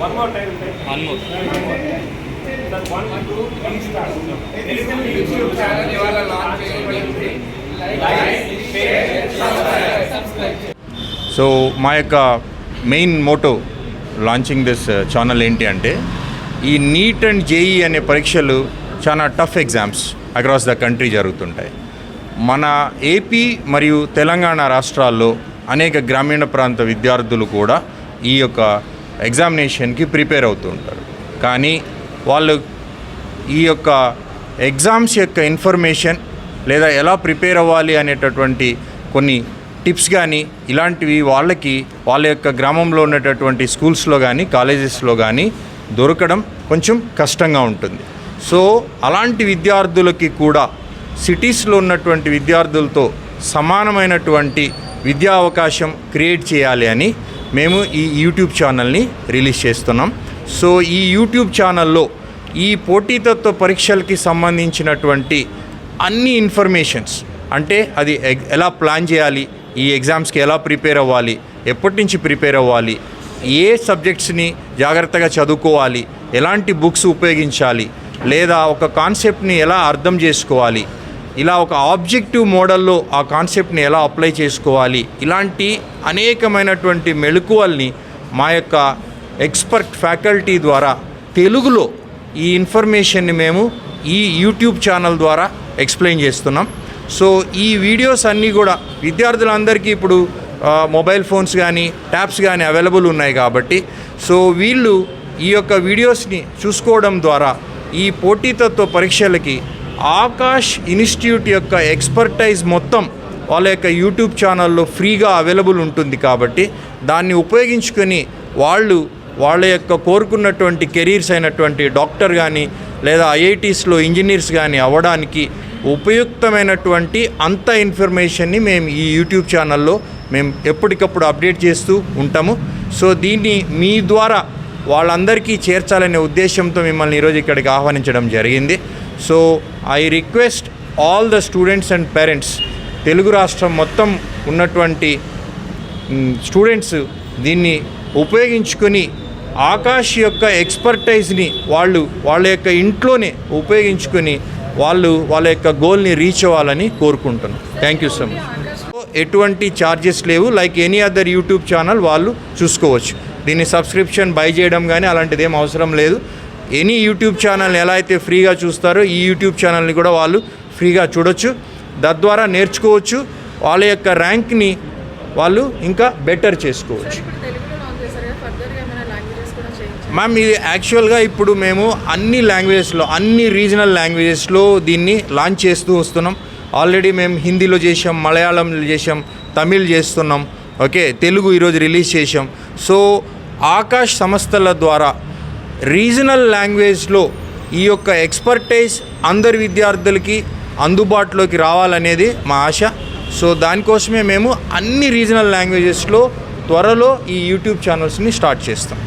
One more YouTube channel ఇవాళ launch చేయబడింది so మా యొక్క main motto launching this channel ఏంటి అంటే ఈ నీట్ అండ్ జేఈ అనే పరీక్షలు చాలా tough exams across the country జరుగుతుంటాయి. మన ఏపీ మరియు తెలంగాణ రాష్ట్రాల్లో అనేక గ్రామీణ ప్రాంత విద్యార్థులు కూడా ఈ యొక్క ఎగ్జామినేషన్కి ప్రిపేర్ అవుతూ ఉంటారు. కానీ వాళ్ళు ఈ యొక్క ఎగ్జామ్స్ యొక్క ఇన్ఫర్మేషన్ లేదా ఎలా ప్రిపేర్ అవ్వాలి అనేటటువంటి కొన్ని టిప్స్ కానీ ఇలాంటివి వాళ్ళకి వాళ్ళ యొక్క గ్రామంలో ఉన్నటువంటి స్కూల్స్లో కానీ కాలేజెస్లో కానీ దొరకడం కొంచెం కష్టంగా ఉంటుంది. సో అలాంటి విద్యార్థులకి కూడా సిటీస్లో ఉన్నటువంటి విద్యార్థులతో సమానమైనటువంటి విద్యా అవకాశం క్రియేట్ చేయాలి అని మేము ఈ యూట్యూబ్ ఛానల్ని రిలీజ్ చేస్తున్నాం. సో ఈ యూట్యూబ్ ఛానల్లో ఈ పోటీతత్వ పరీక్షలకి సంబంధించినటువంటి అన్ని ఇన్ఫర్మేషన్స్ అంటే అది ఎగ్- ఎలా ప్లాన్ చేయాలి ఈ ఎగ్జామ్స్కి ఎలా ప్రిపేర్ అవ్వాలి ఎప్పటి నుంచి ప్రిపేర్ అవ్వాలి ఏ సబ్జెక్ట్స్ని జాగ్రత్తగా చదువుకోవాలి ఎలాంటి బుక్స్ ఉపయోగించాలి లేదా ఒక కాన్సెప్ట్ని ఎలా అర్థం చేసుకోవాలి ఇలా ఒక ఆబ్జెక్టివ్ మోడల్లో ఆ కాన్సెప్ట్ని ఎలా అప్లై చేసుకోవాలి? ఇలాంటి అనేకమైనటువంటి మెళుకువల్ని మా యొక్క ఎక్స్పర్ట్ ఫ్యాకల్టీ ద్వారా తెలుగులో ఈ ఇన్ఫర్మేషన్ని మేము ఈ యూట్యూబ్ ఛానల్ ద్వారా ఎక్స్ప్లెయిన్ చేస్తున్నాం. సో ఈ వీడియోస్ అన్నీ కూడా విద్యార్థులందరికీ ఇప్పుడు మొబైల్ ఫోన్స్ కానీ ట్యాబ్స్ కానీ అవైలబుల్ ఉన్నాయి కాబట్టి సో వీళ్ళు ఈ యొక్క వీడియోస్ని చూసుకోవడం ద్వారా ఈ పోటీతత్వ పరీక్షలకి ఆకాష్ ఇన్స్టిట్యూట్ యొక్క ఎక్స్పర్టైజ్ మొత్తం వాళ్ళ యొక్క యూట్యూబ్ ఛానల్లో ఫ్రీగా అవైలబుల్ ఉంటుంది కాబట్టి దాన్ని ఉపయోగించుకొని వాళ్ళు వాళ్ళ యొక్క కోరుకున్నటువంటి కెరీర్స్ అయినటువంటి డాక్టర్ కానీ లేదా ఐఐటీస్లో ఇంజనీర్స్ కానీ అవ్వడానికి ఉపయుక్తమైనటువంటి అంత ఇన్ఫర్మేషన్ని మేము ఈ యూట్యూబ్ ఛానల్లో మేము ఎప్పటికప్పుడు అప్డేట్ చేస్తూ ఉంటాము. సో దీన్ని మీ ద్వారా వాళ్ళందరికీ చేర్చాలనే ఉద్దేశంతో మిమ్మల్ని ఈరోజు ఇక్కడికి ఆహ్వానించడం జరిగింది. So I request all the students and parents Telugu రాష్ట్రం మొత్తం ఉన్నటువంటి స్టూడెంట్స్ దీన్ని ఉపయోగించుకొని ఆకాష్ యొక్క ఎక్స్పర్టైజ్ని వాళ్ళు వాళ్ళ యొక్క ఇంట్లోనే ఉపయోగించుకొని వాళ్ళు వాళ్ళ యొక్క గోల్ని రీచ్ అవ్వాలని కోరుకుంటున్నాను థ్యాంక్ యూ సో మచ్ ఎటువంటి ఛార్జెస్ లేవు. Like any other YouTube channel వాళ్ళు చూసుకోవచ్చు. దీన్ని సబ్స్క్రిప్షన్ బై చేయడం కానీ అలాంటిది ఏం అవసరం లేదు. ఎనీ యూట్యూబ్ ఛానల్ ఎలా అయితే ఫ్రీగా చూస్తారో ఈ యూట్యూబ్ ఛానల్ని కూడా వాళ్ళు ఫ్రీగా చూడొచ్చు. తద్వారా నేర్చుకోవచ్చు. వాళ్ళ యొక్క ర్యాంక్ని వాళ్ళు ఇంకా బెటర్ చేసుకోవచ్చు. మ్యామ్ ఇది యాక్చువల్గా ఇప్పుడు మేము అన్ని లాంగ్వేజెస్లో అన్ని రీజనల్ లాంగ్వేజెస్లో దీన్ని లాంచ్ చేస్తూ వస్తున్నాం. ఆల్రెడీ మేము హిందీలో చేసాం మలయాళంలో చేసాం తమిళ్ చేస్తున్నాం. ఓకే తెలుగు ఈరోజు రిలీజ్ చేసాం సో ఆకాష్ సంస్థల ద్వారా రీజనల్ లాంగ్వేజ్లో ఈ యొక్క ఎక్స్పర్టైజ్ అందరి విద్యార్థులకి అందుబాటులోకి రావాలనేది మా ఆశ. సో దానికోసమే మేము అన్ని రీజనల్ లాంగ్వేజెస్లో త్వరలో ఈ యూట్యూబ్ ఛానల్స్ని స్టార్ట్ చేస్తాం.